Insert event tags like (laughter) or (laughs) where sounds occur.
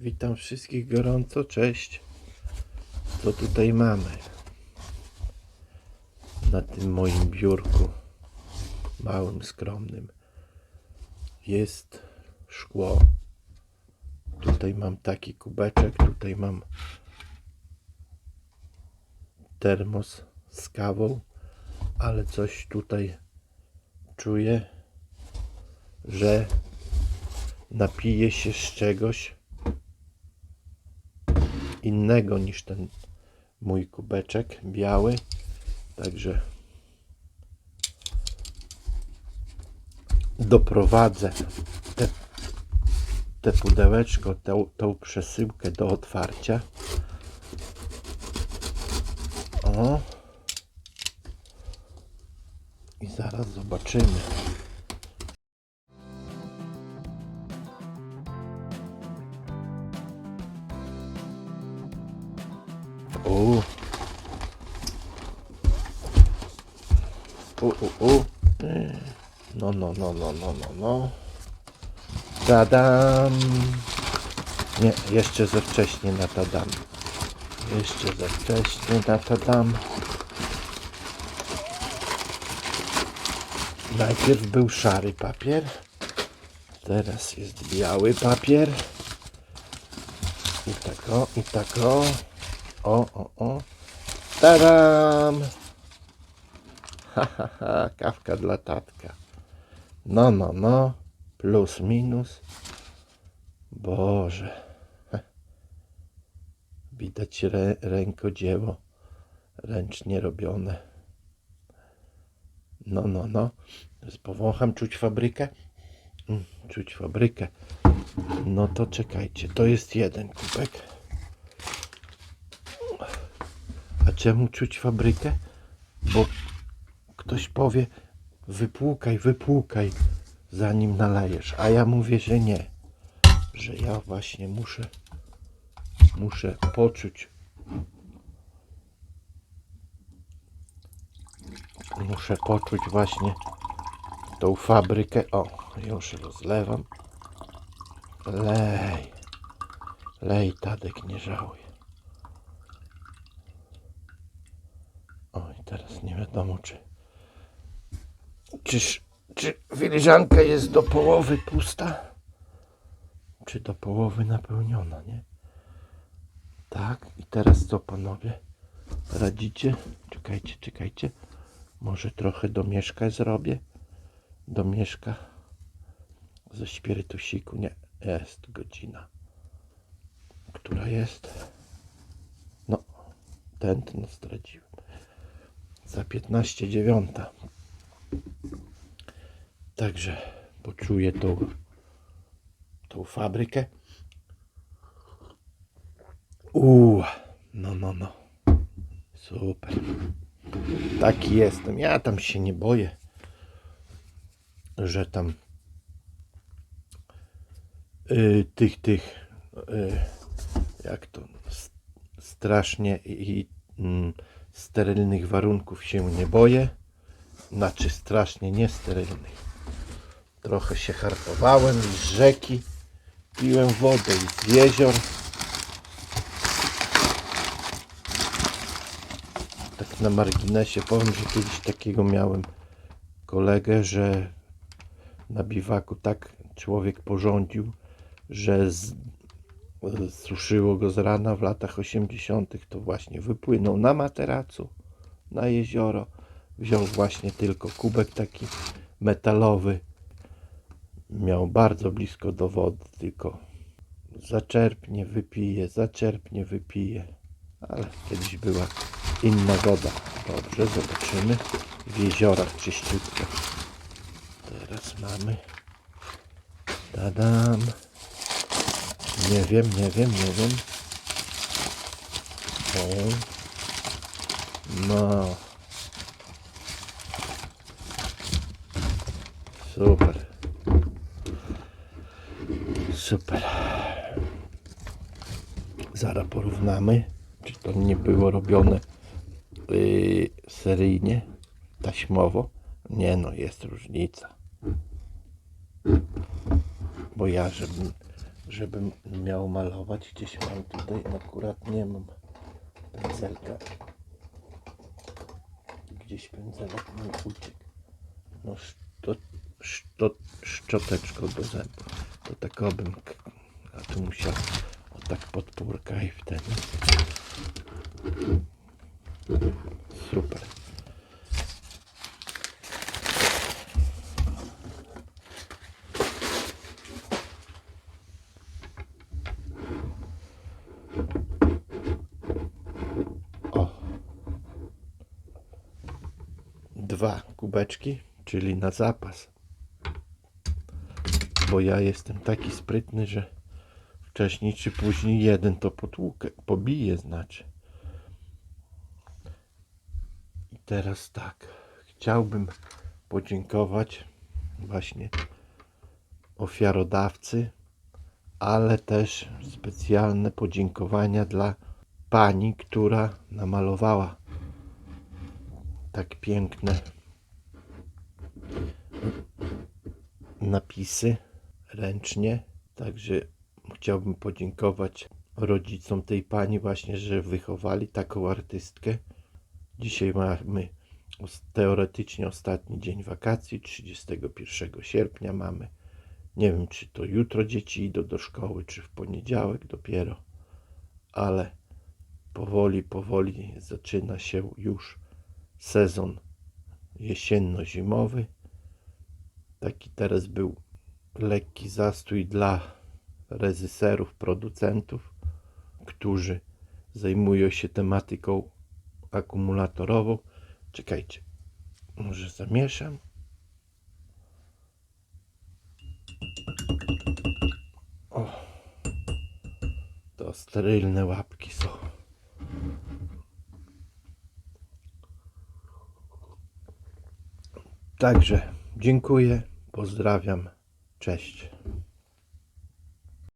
Witam wszystkich gorąco, cześć. Co tutaj mamy? Na tym moim biurku, małym, skromnym, jest szkło. Tutaj mam taki kubeczek, tutaj mam termos z kawą, ale coś tutaj czuję, że napiję się z czegoś innego niż ten mój kubeczek biały. Także doprowadzę te, te pudełeczko, tą, tą przesyłkę do otwarcia. O. I zaraz zobaczymy. U, u, u. No, no, no, no, no, no, no. Tadam. Nie, jeszcze za wcześnie na tadam. Jeszcze za wcześnie na tadam. Najpierw był szary papier. Teraz jest biały papier. I tak o, i tak o. O, o, o. Tadam! Ha, (laughs) kawka dla tatka. No, no, no. Plus, minus. Boże. (laughs) Widać rę, rękodzieło. Ręcznie robione. No, no, no. Powącham, czuć fabrykę. Mm, Czuć fabrykę. No to czekajcie, to jest jeden kubek. A czemu czuć fabrykę? Bo ktoś powie, wypłukaj, wypłukaj, zanim nalejesz. A ja mówię, że nie. Że ja właśnie muszę, muszę poczuć. Muszę poczuć właśnie tą fabrykę. O, już rozlewam. Lej. Lej, Tadek, nie żałuj. O, i teraz nie wiadomo, czy. Czyż, czy filiżanka jest do połowy pusta? Czy do połowy napełniona, nie? Tak, i teraz co panowie? Radzicie? Czekajcie, czekajcie. Może trochę domieszka zrobię? Domieszka ze spirytusiku. Nie, jest godzina. Która jest? No, tętno zdradziłem za 15 dziewiąta. Także poczuję tą, tą fabrykę. Uuu, no, no, no. Super. Taki jestem. Ja tam się nie boję, że tam y, tych, tych, y, jak to, strasznie i, i mm, sterylnych warunków się nie boję. Znaczy strasznie niesterylnych. Trochę się harpowałem z rzeki, piłem wodę i z jezior. Tak na marginesie powiem, że kiedyś takiego miałem kolegę, że na biwaku tak człowiek porządził, że z, suszyło go z rana w latach 80. to właśnie wypłynął na materacu na jezioro. Wziął właśnie tylko kubek taki metalowy. Miał bardzo blisko do wody, tylko zaczerpnie, wypije, zaczerpnie, wypije. Ale kiedyś była inna woda. Dobrze, zobaczymy. W jeziorach czyściutko. Teraz mamy. Tadam. Nie wiem, nie wiem, nie wiem. O. No. Super. Super. Zaraz porównamy, czy to nie było robione yy, seryjnie, taśmowo. Nie no, jest różnica. Bo ja, żebym żebym miał malować. Gdzieś mam tutaj, akurat nie mam pędzelka. Gdzieś pędzelek mi uciekł. No szto, szto, szczoteczką do zębów. To tak obym, a tu musiał o tak podpórka i wtedy. Super. Dwa kubeczki, czyli na zapas. Bo ja jestem taki sprytny, że wcześniej czy później jeden to potłukę, pobije znaczy. I teraz tak, chciałbym podziękować właśnie ofiarodawcy, ale też specjalne podziękowania dla pani, która namalowała tak piękne napisy ręcznie. Także chciałbym podziękować rodzicom tej pani właśnie, że wychowali taką artystkę. Dzisiaj mamy teoretycznie ostatni dzień wakacji, 31 sierpnia mamy. Nie wiem, czy to jutro dzieci idą do szkoły, czy w poniedziałek dopiero, ale powoli, powoli zaczyna się już sezon jesienno-zimowy. Taki teraz był lekki zastój dla reżyserów, producentów, którzy zajmują się tematyką akumulatorową. Czekajcie, może zamieszam. O, to sterylne łapki są. Także dziękuję, pozdrawiam, cześć.